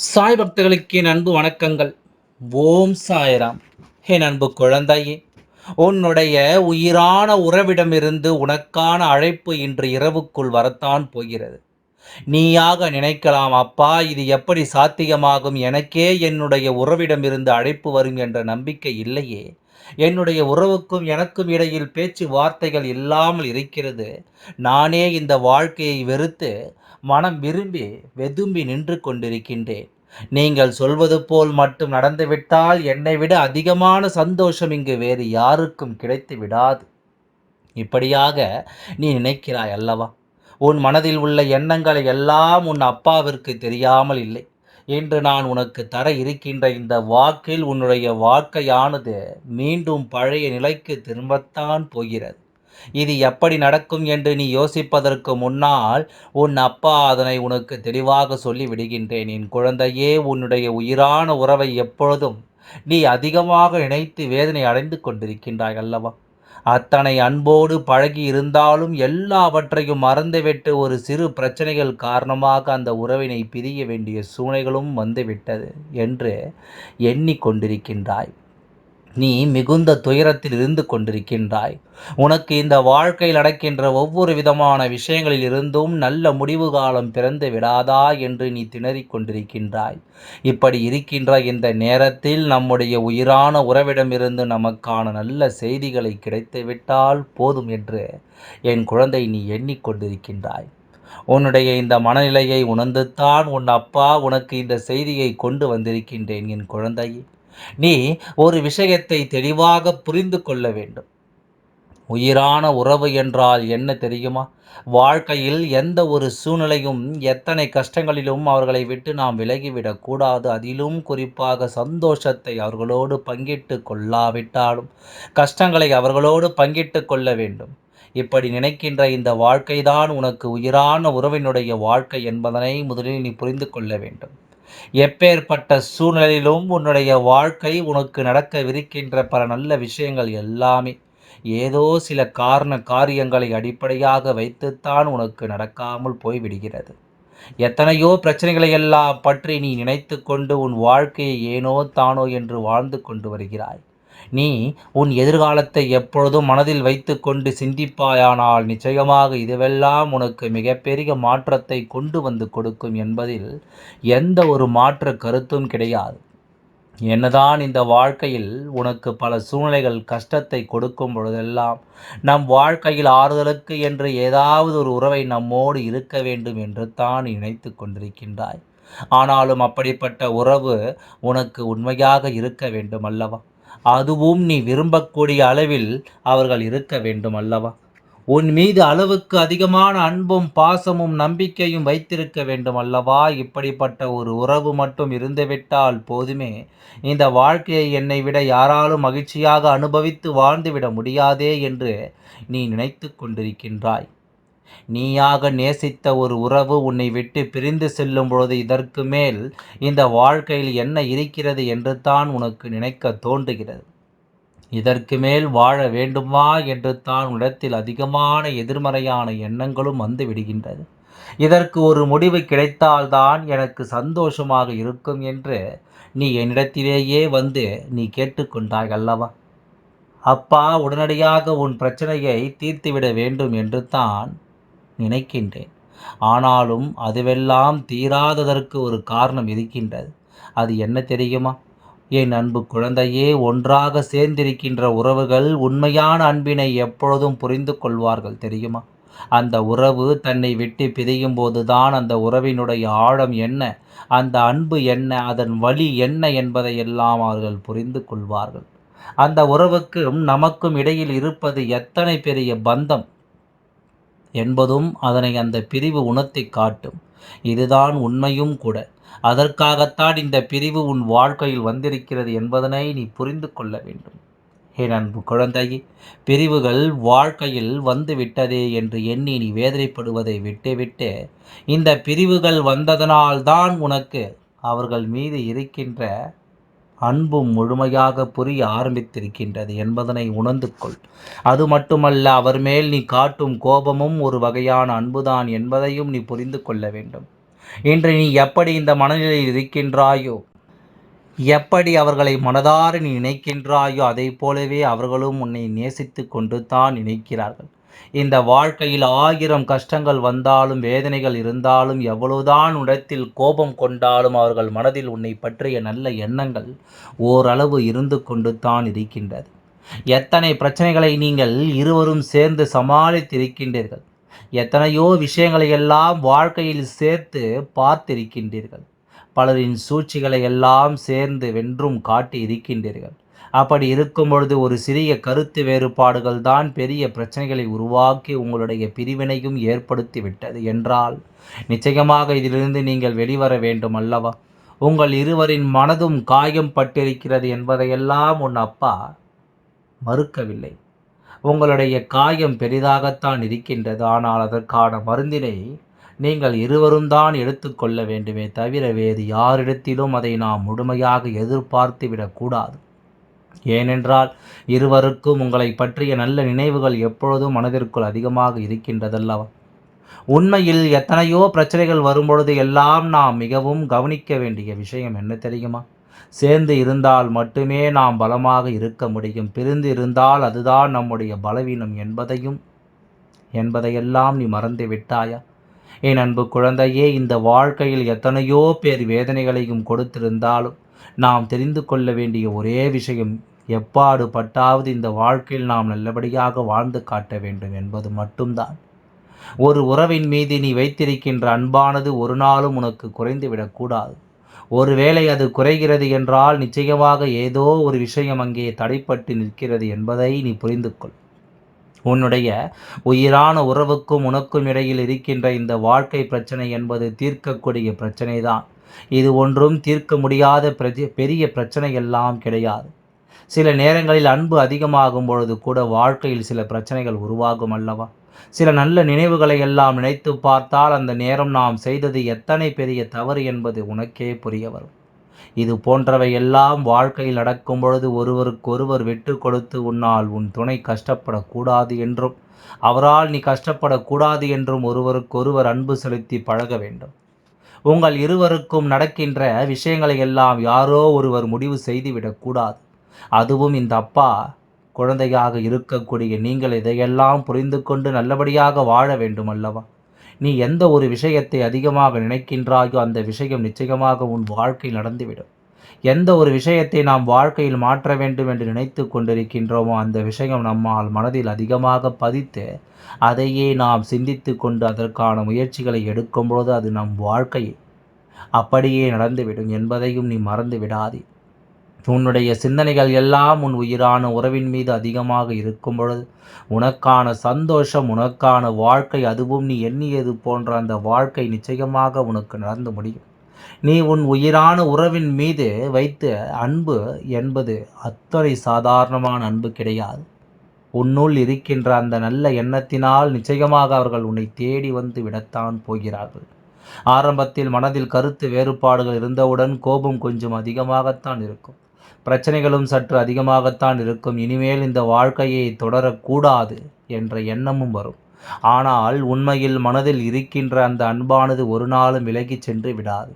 சாய் பக்தர்களுக்கு என் அன்பு வணக்கங்கள். ஓம் சாய்ராம். என் அன்பு குழந்தையே உன்னுடைய உயிரான உறவிடமிருந்து உனக்கான அழைப்பு இன்று இரவுக்குள் வரத்தான் போகிறது. நீயாக நினைக்கலாம் அப்பா இது எப்படி சாத்தியமாகும்? எனக்கே என்னுடைய உறவிடமிருந்து அழைப்பு வரும் என்ற நம்பிக்கை இல்லையே. என்னுடைய உறவுக்கும் எனக்கும் இடையில் பேச்சு வார்த்தைகள் இல்லாமல் இருக்கிறது. நானே இந்த வாழ்க்கையை வெறுத்து மனம் விரும்பி வெதும்பி நின்று கொண்டிருக்கின்றேன். நீங்கள் சொல்வது போல் மட்டும் நடந்துவிட்டால் என்னை விட அதிகமான சந்தோஷம் இங்கு வேறு யாருக்கும் கிடைத்து விடாது. இப்படியாக நீ நினைக்கிறாய் அல்லவா? உன் மனதில் உள்ள எண்ணங்களை எல்லாம் உன் அப்பாவிற்கு தெரியாமல் இல்லை. இன்று நான் உனக்கு தர இருக்கின்ற இந்த வாக்கில் உன்னுடைய வாழ்க்கையானது மீண்டும் பழைய நிலைக்கு திரும்பத்தான் போகிறது. இது எப்படி நடக்கும் என்று நீ யோசிப்பதற்கு முன்னால் உன் அப்பா அதனை உனக்கு தெளிவாக சொல்லி விடுகின்றேன். என் குழந்தையே உன்னுடைய உயிரான உறவை எப்பொழுதும் நீ அதிகமாக நினைத்து வேதனை அடைந்து கொண்டிருக்கின்றாய் அல்லவா? அத்தனை அன்போடு பழகி இருந்தாலும் எல்லாவற்றையும் மறந்துவிட்டு ஒரு சிறு பிரச்சனைகள் காரணமாக அந்த உறவினை பிரிய வேண்டிய சூழ்நிலைகளும் வந்துவிட்டது என்று எண்ணிக்கொண்டிருக்கின்றாய். நீ மிகுந்த துயரத்தில் இருந்து கொண்டிருக்கின்றாய். உனக்கு இந்த வாழ்க்கையில் நடக்கின்ற ஒவ்வொரு விதமான விஷயங்களில் இருந்தும் நல்ல முடிவு காலம் பிறந்து விடாதா என்று நீ திணறிக் கொண்டிருக்கின்றாய். இப்படி இருக்கின்ற இந்த நேரத்தில் நம்முடைய உயிரான உறவிடமிருந்து நமக்கான நல்ல செய்திகளை கிடைத்துவிட்டால் போதும் என்று என் குழந்தை நீ எண்ணிக்கொண்டிருக்கின்றாய் உன்னுடைய இந்த மனநிலையை உணர்ந்துத்தான் உன் அப்பா உனக்கு இந்த செய்தியை கொண்டு வந்திருக்கின்றேன் என் குழந்தையை நீ ஒரு விஷயத்தை தெளிவாக புரிந்து கொள்ள வேண்டும். உயிரான உறவு என்றால் என்ன தெரியுமா? வாழ்க்கையில் எந்த ஒரு சூழ்நிலையும் எத்தனை கஷ்டங்களிலும் அவர்களை விட்டு நாம் விலகிவிடக்கூடாது அதிலும் குறிப்பாக சந்தோஷத்தை அவர்களோடு பங்கிட்டு கொள்ளாவிட்டாலும் கஷ்டங்களை அவர்களோடு பங்கிட்டு கொள்ள வேண்டும். இப்படி நினைக்கின்ற இந்த வாழ்க்கைதான் உனக்கு உயிரான உறவினுடைய வாழ்க்கை என்பதனை முதலில் நீ புரிந்து கொள்ள வேண்டும். எப்பேற்பட்ட சூழ்நிலையிலும் உன்னுடைய வாழ்க்கை உனக்கு நடக்கவிருக்கின்ற பல நல்ல விஷயங்கள் எல்லாமே. ஏதோ சில காரண காரியங்களை அடிப்படையாக வைத்துத்தான் உனக்கு நடக்காமல் போய்விடுகிறது. எத்தனையோ பிரச்சனைகளை எல்லாம் பற்றி நீ நினைத்து கொண்டு உன் வாழ்க்கையை ஏனோ தானோ என்று வாழ்ந்து கொண்டு வருகிறாய். நீ உன் எதிர்காலத்தை எப்பொழுதும் மனதில் வைத்து கொண்டு சிந்திப்பாயானால் நிச்சயமாக இதுவெல்லாம் உனக்கு மிகப்பெரிய மாற்றத்தை கொண்டு வந்து கொடுக்கும் என்பதில் எந்த ஒரு மாற்ற கருத்தும் கிடையாது. என்னதான் இந்த வாழ்க்கையில் உனக்கு பல சூழ்நிலைகள் கஷ்டத்தை கொடுக்கும் பொழுதெல்லாம் நம் வாழ்க்கையில் ஆறுதலுக்கு என்று ஏதாவது ஒரு உறவை நம்மோடு இருக்க வேண்டும் என்று தான் நினைத்து கொண்டிருக்கின்றாய். ஆனாலும் அப்படிப்பட்ட உறவு உனக்கு உண்மையாக இருக்க வேண்டும் அல்லவா? அதுவும் நீ விரும்பக்கூடிய அளவில் அவர்கள் இருக்க வேண்டும் அல்லவா? உன் மீது அளவுக்கு அதிகமான அன்பும் பாசமும் நம்பிக்கையும் வைத்திருக்க வேண்டும் அல்லவா? இப்படிப்பட்ட ஒரு உறவு மட்டும் இருந்துவிட்டால் போதுமே. இந்த வாழ்க்கையை என்னை விட யாராலும் மகிழ்ச்சியாக அனுபவித்து வாழ்ந்துவிட முடியாதே என்று நீ நினைத்து கொண்டிருக்கின்றாய். நீயாக நேசித்த ஒரு உறவு உன்னை விட்டு பிரிந்து செல்லும் பொழுது இதற்கு மேல் இந்த வாழ்க்கையில் என்ன இருக்கிறது என்று தான் உனக்கு நினைக்க தோன்றுகிறது. இதற்கு மேல் வாழ வேண்டுமா என்று தான் இடத்தில் அதிகமான எதிர்மறையான எண்ணங்களும் வந்து விடுகின்றது. இதற்கு ஒரு முடிவு கிடைத்தால்தான் எனக்கு சந்தோஷமாக இருக்கும் என்று நீ என்னிடத்திலேயே வந்து நீ கேட்டுக்கொண்டாய் அல்லவா? அப்பா உடனடியாக உன் பிரச்சனையை தீர்த்துவிட வேண்டும் என்று தான் நினைக்கின்றேன். ஆனாலும் அதுவெல்லாம் தீராததற்கு ஒரு காரணம் இருக்கின்றது. அது என்ன தெரியுமா? என் அன்பு குழந்தையே ஒன்றாக சேர்ந்திருக்கின்ற உறவுகள் உண்மையான அன்பினை எப்பொழுதும் புரிந்து கொள்வார்கள் தெரியுமா? அந்த உறவு தன்னை விட்டு பிரியும் போதுதான் அந்த உறவினுடைய ஆழம் என்ன அந்த அன்பு என்ன அதன் வழி என்ன என்பதை எல்லாம் அவர்கள் புரிந்து கொள்வார்கள். அந்த உறவுக்கும் நமக்கும் இடையில் இருப்பது எத்தனை பெரிய பந்தம்? என்பதும் அதனை அந்த பிரிவு உணர்த்தி காட்டும். இதுதான் உண்மையும் கூட. அதற்காகத்தான் இந்த பிரிவு உன் வாழ்க்கையில் வந்திருக்கிறது என்பதனை நீ புரிந்து கொள்ள வேண்டும். என் அன்பு குழந்தையே பிரிவுகள் வாழ்க்கையில் வந்து விட்டதே என்று எண்ணி நீ வேதனைப்படுவதை விட்டுவிட்டு இந்த பிரிவுகள் வந்ததனால்தான் உனக்கு அவர்கள் மீது இருக்கின்ற அன்பும் முழுமையாக புரிய ஆரம்பித்திருக்கின்றது என்பதனை உணர்ந்து கொள் அது மட்டுமல்ல அவர் மேல் நீ காட்டும் கோபமும் ஒரு வகையான அன்புதான் என்பதையும் நீ புரிந்து கொள்ள வேண்டும். இன்று நீ எப்படி இந்த மனநிலையில் இருக்கின்றாயோ எப்படி அவர்களை மனதார நீ நினைக்கின்றாயோ அதை போலவே அவர்களும் உன்னை நேசித்து கொண்டு தான் நினைக்கிறார்கள். இந்த வாழ்க்கையில் ஆயிரம் கஷ்டங்கள் வந்தாலும் வேதனைகள் இருந்தாலும் எவ்வளவுதான் உடத்தில் கோபம் கொண்டாலும் அவர்கள் மனதில் உன்னை பற்றிய நல்ல எண்ணங்கள் ஓரளவு இருந்து கொண்டு தான் இருக்கின்றது. எத்தனை பிரச்சனைகளை நீங்கள் இருவரும் சேர்ந்து சமாளித்திருக்கின்றீர்கள். எத்தனையோ விஷயங்களை எல்லாம் வாழ்க்கையில் சேர்த்து பார்த்திருக்கின்றீர்கள். பலரின் சூழ்ச்சிகளை எல்லாம் சேர்ந்து வென்றும் காட்டி இருக்கின்றீர்கள் அப்படி இருக்கும் பொழுது ஒரு சிறிய கருத்து வேறுபாடுகள் தான் பெரிய பிரச்சனைகளை உருவாக்கி உங்களுடைய பிரிவினையும் ஏற்படுத்திவிட்டது என்றால் நிச்சயமாக இதிலிருந்து நீங்கள் வெளிவர வேண்டும் அல்லவா? உங்கள் இருவரின் மனதும் காயம் பட்டிருக்கிறது என்பதையெல்லாம் உன் அப்பா மறுக்கவில்லை. உங்களுடைய காயம் பெரிதாகத்தான் இருக்கின்றது. ஆனால் அதற்கான மருந்தினை நீங்கள் இருவரும் தான் எடுத்துக்கொள்ள வேண்டுமே தவிர வேறு யாரிடத்திலும் அதை நாம் முழுமையாக எதிர்பார்த்து விடக்கூடாது ஏனென்றால் இருவருக்கும் உங்களை பற்றிய நல்ல நினைவுகள் எப்பொழுதும் மனதிற்குள் அதிகமாக இருக்கின்றதல்லவா? உண்மையில் எத்தனையோ பிரச்சனைகள் வரும்பொழுது எல்லாம் நாம் மிகவும் கவனிக்க வேண்டிய விஷயம் என்ன தெரியுமா? சேர்ந்து இருந்தால் மட்டுமே நாம் பலமாக இருக்க முடியும். பிரிந்து இருந்தால் அதுதான் நம்முடைய பலவீனம் என்பதையும் என்பதையெல்லாம் நீ மறந்து விட்டாயா? என் அன்பு குழந்தையே இந்த வாழ்க்கையில் எத்தனையோ பேர் வேதனைகளையும் கொடுத்திருந்தாலும் நாம் தெரிந்து கொள்ள வேண்டிய ஒரே விஷயம் எப்பாடு பட்டாவது இந்த வாழ்க்கையில் நாம் நல்லபடியாக வாழ்ந்து காட்ட வேண்டும் என்பது மட்டும்தான். ஒரு உறவின் மீது நீ வைத்திருக்கின்ற அன்பானது ஒரு நாளும் உனக்கு குறைந்து விடக்கூடாது ஒருவேளை அது குறைகிறது என்றால் நிச்சயமாக ஏதோ ஒரு விஷயம் அங்கே தடைப்பட்டு நிற்கிறது என்பதை நீ புரிந்து கொள் உன்னுடைய உயிரான உறவுக்கும் உனக்கும் இடையில் இருக்கின்ற இந்த வாழ்க்கை பிரச்சனை என்பது தீர்க்கக்கூடிய பிரச்சனை தான் இது ஒன்றும் தீர்க்க முடியாத பெரிய பிரச்சனை எல்லாம் கிடையாது. சில நேரங்களில் அன்பு அதிகமாகும் பொழுது கூட வாழ்க்கையில் சில பிரச்சனைகள் உருவாகும் அல்லவா? சில நல்ல நினைவுகளை எல்லாம் நினைத்து பார்த்தால் அந்த நேரம் நாம் செய்தது எத்தனை பெரிய தவறு என்பது உனக்கே புரிய வரும். இது போன்றவை எல்லாம் வாழ்க்கையில் நடக்கும் பொழுது ஒருவருக்கொருவர் விட்டு கொடுத்து உன்னால் உன் துணை கஷ்டப்படக்கூடாது என்றும் அவரால் நீ கஷ்டப்படக்கூடாது என்றும் ஒருவருக்கொருவர் அன்பு செலுத்தி பழக வேண்டும். உங்கள் இருவருக்கும் நடக்கின்ற விஷயங்களை எல்லாம் யாரோ ஒருவர் முடிவு செய்துவிடக்கூடாது அதுவும் இந்த அப்பா குழந்தையாக இருக்கக்கூடிய நீங்கள் இதையெல்லாம் புரிந்து கொண்டு நல்லபடியாக வாழ வேண்டும் அல்லவா? நீ எந்த ஒரு விஷயத்தை அதிகமாக நினைக்கின்றாயோ அந்த விஷயம் நிச்சயமாக உன் வாழ்க்கை நடந்துவிடும். எந்த ஒரு விஷயத்தை நாம் வாழ்க்கையில் மாற்ற வேண்டும் என்று நினைத்து கொண்டிருக்கின்றோமோ அந்த விஷயம் நம்மால் மனதில் அதிகமாக பதித்து அதையே நாம் சிந்தித்து கொண்டு அதற்கான முயற்சிகளை எடுக்கும்பொழுது அது நம் வாழ்க்கையை அப்படியே நடந்துவிடும் என்பதையும் நீ மறந்து விடாதே. உன்னுடைய சிந்தனைகள் எல்லாம் உன் உயிரான உறவின் மீது அதிகமாக இருக்கும் பொழுது உனக்கான சந்தோஷம் உனக்கான வாழ்க்கை அதுவும் நீ எண்ணியது போன்ற அந்த வாழ்க்கை நிச்சயமாக உனக்கு நடந்து முடியும். நீ உன் உயிரான உறவின் மீது வைத்த அன்பு என்பது அத்தனை சாதாரணமான அன்பு கிடையாது. உன்னுள் இருக்கின்ற அந்த நல்ல எண்ணத்தினால் நிச்சயமாக அவர்கள் உன்னை தேடி வந்து விடத்தான் போகிறார்கள். ஆரம்பத்தில் மனதில் கருத்து வேறுபாடுகள் இருந்தவுடன் கோபம் கொஞ்சம் அதிகமாகத்தான் இருக்கும். பிரச்சனைகளும் சற்று அதிகமாகத்தான் இருக்கும். இனிமேல் இந்த வாழ்க்கையை தொடரக்கூடாது என்ற எண்ணமும் வரும். ஆனால் உண்மையில் மனதில் இருக்கின்ற அந்த அன்பானது ஒரு நாளும் விலகிச் சென்று விடாது.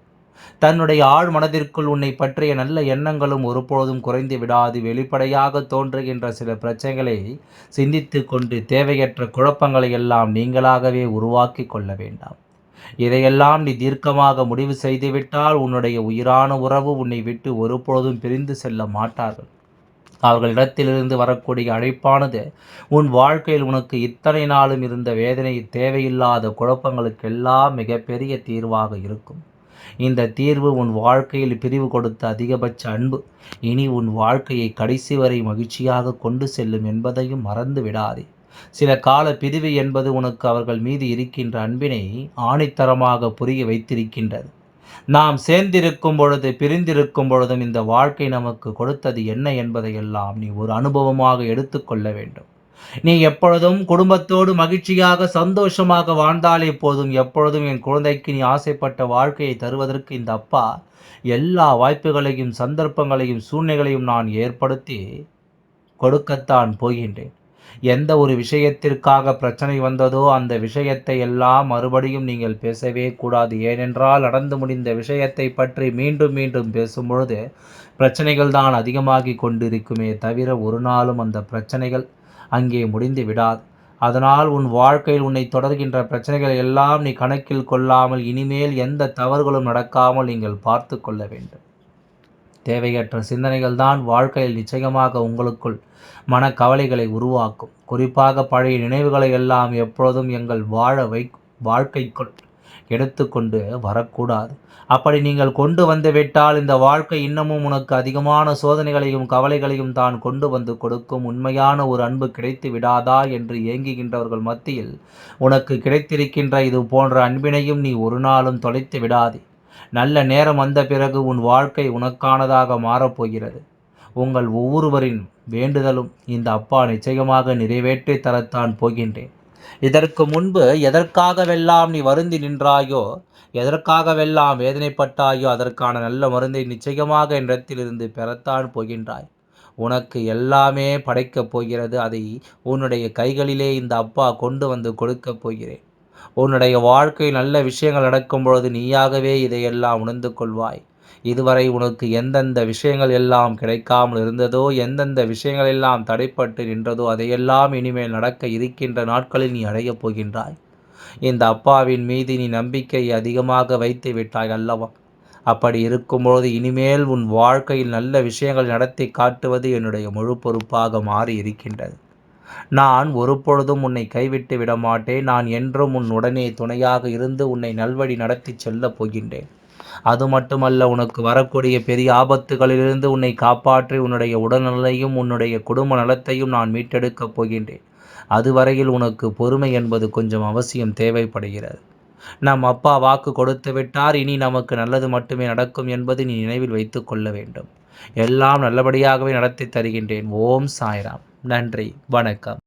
தன்னுடைய ஆழ் மனதிற்குள் உன்னை பற்றிய நல்ல எண்ணங்களும் ஒருபொழுதும் குறைந்து விடாது. வெளிப்படையாக தோன்றுகின்ற சில பிரச்சனைகளை சிந்தித்து கொண்டு தேவையற்ற குழப்பங்களை எல்லாம் நீங்களாகவே உருவாக்கி கொள்ள வேண்டாம். இதையெல்லாம் நீ தீர்க்கமாக முடிவு செய்துவிட்டால் உன்னுடைய உயிரான உறவு உன்னை விட்டு ஒருபொழுதும் பிரிந்து செல்ல மாட்டார்கள். அவர்களிடத்திலிருந்து வரக்கூடிய அழைப்பானது உன் வாழ்க்கையில் உனக்கு இத்தனை நாளும் இருந்த வேதனை தேவையில்லாத குழப்பங்களுக்கெல்லாம் மிகப்பெரிய தீர்வாக இருக்கும். இந்த தீர்வு உன் வாழ்க்கையில் பிரிவு கொடுத்த அதிகபட்ச அன்பு. இனி உன் வாழ்க்கையை கடைசி வரை மகிழ்ச்சியாக கொண்டு செல்லும் என்பதையும் மறந்து விடாதே. சில கால பிரிவு என்பது உனக்கு அவர்கள் மீது இருக்கின்ற அன்பினை ஆணித்தரமாக புரிய வைத்திருக்கின்றது. நாம் சேர்ந்திருக்கும் பொழுது பிரிந்திருக்கும் பொழுதும் இந்த வாழ்க்கை நமக்கு கொடுத்தது என்ன என்பதையெல்லாம் நீ ஒரு அனுபவமாக எடுத்துக்கொள்ள வேண்டும். நீ எப்பொழுதும் குடும்பத்தோடு மகிழ்ச்சியாக சந்தோஷமாக வாழ்ந்தாலே போதும். எப்பொழுதும் என் குழந்தைக்கு நீ ஆசைப்பட்ட வாழ்க்கையை தருவதற்கு இந்த அப்பா எல்லா வாய்ப்புகளையும் சந்தர்ப்பங்களையும் சூழ்நிலைகளையும் நான் ஏற்படுத்தி கொடுக்கத்தான் போகின்றேன். எந்த ஒரு விஷயத்திற்காக பிரச்சனை வந்ததோ அந்த விஷயத்தை எல்லாம் மறுபடியும் நீங்கள் பேசவே கூடாது. ஏனென்றால் நடந்து முடிந்த விஷயத்தை பற்றி மீண்டும் மீண்டும் பேசும்பொழுது பிரச்சனைகள் தான் அதிகமாகி கொண்டிருக்குமே தவிர ஒரு நாளும் அந்த பிரச்சனைகள் அங்கே முடிந்து விடாது. அதனால் உன் வாழ்க்கையில் உன்னை தொடர்கின்ற பிரச்சனைகள் எல்லாம் நீ கணக்கில் கொள்ளாமல் இனிமேல் எந்த தவறுகளும் நடக்காமல் நீங்கள் பார்த்து கொள்ள வேண்டும். தேவையற்ற சிந்தனைகள் தான் வாழ்க்கையில் நிச்சயமாக உங்களுக்குள் மனக்கவலைகளை உருவாக்கும். குறிப்பாக பழைய நினைவுகளை எல்லாம் எப்பொழுதும் எங்கள் வாழ வை வாழ்க்கைக்குள் எடுத்துக்கொண்டு வரக்கூடாது. அப்படி நீங்கள் கொண்டு வந்து விட்டால் இந்த வாழ்க்கை இன்னமும் உனக்கு அதிகமான சோதனைகளையும் கவலைகளையும் தான் கொண்டு வந்து கொடுக்கும். உண்மையான ஒரு அன்பு கிடைத்து விடாதா என்று ஏங்குகின்றவர்கள் மத்தியில் உனக்கு கிடைத்திருக்கின்ற இது போன்ற அன்பினையும் நீ ஒரு நாளும் தொலைத்து விடாதே. நல்ல நேரம் வந்த பிறகு உன் வாழ்க்கை உனக்கானதாக மாறப்போகிறது. உங்கள் ஒவ்வொருவரின் வேண்டுதலும் இந்த அப்பா நிச்சயமாக நிறைவேற்றி தரத்தான் போகின்றேன். இதற்கு முன்பு எதற்காகவெல்லாம் நீ வருந்தி நின்றாயோ எதற்காகவெல்லாம் வேதனைப்பட்டாயோ அதற்கான நல்ல மருந்தை நிச்சயமாக இடத்திலிருந்து பெறத்தான் போகின்றாய். உனக்கு எல்லாமே படைக்கப் போகிறது. அதை உன்னுடைய கைகளிலே இந்த அப்பா கொண்டு வந்து கொடுக்கப் போகிறேன். உன்னுடைய வாழ்க்கை நல்ல விஷயங்கள் நடக்கும் பொழுது நீயாகவே இதையெல்லாம் உணர்ந்து கொள்வாய். இதுவரை உனக்கு எந்தெந்த விஷயங்கள் எல்லாம் கிடைக்காமல் இருந்ததோ எந்தெந்த விஷயங்கள் எல்லாம் தடைப்பட்டு நின்றதோ அதையெல்லாம் இனிமேல் நடக்க இருக்கின்ற நாட்களில் நீ அடையப் போகின்றாய். இந்த அப்பாவின் மீது நீ நம்பிக்கையை அதிகமாக வைத்து விட்டாய் அல்லவா? அப்படி இருக்கும்பொழுது இனிமேல் உன் வாழ்க்கையில் நல்ல விஷயங்கள் நடத்தி காட்டுவது என்னுடைய முழு பொறுப்பாக மாறி இருக்கின்றது. நான் ஒருபொழுதும் உன்னை கைவிட்டு விட மாட்டேன். நான் என்றும் உன் உடனே துணையாக இருந்து உன்னை நல்வழி நடத்தி செல்லப் போகின்றேன். அது மட்டுமல்ல உனக்கு வரக்கூடிய பெரிய ஆபத்துகளிலிருந்து உன்னை காப்பாற்றி உன்னுடைய உடல்நலையும் உன்னுடைய குடும்ப நலத்தையும் நான் மீட்டெடுக்கப் போகின்றேன். அதுவரையில் உனக்கு பொறுமை என்பது கொஞ்சம் அவசியம் தேவைப்படுகிறது. நம் அப்பா வாக்கு கொடுத்து விட்டார் இனி நமக்கு நல்லது மட்டுமே நடக்கும் என்பது நீ நினைவில் வைத்து கொள்ள வேண்டும். எல்லாம் நல்லபடியாகவே நடத்தி தருகின்றேன். ஓம் சாய்ராம். நன்றி. வணக்கம்.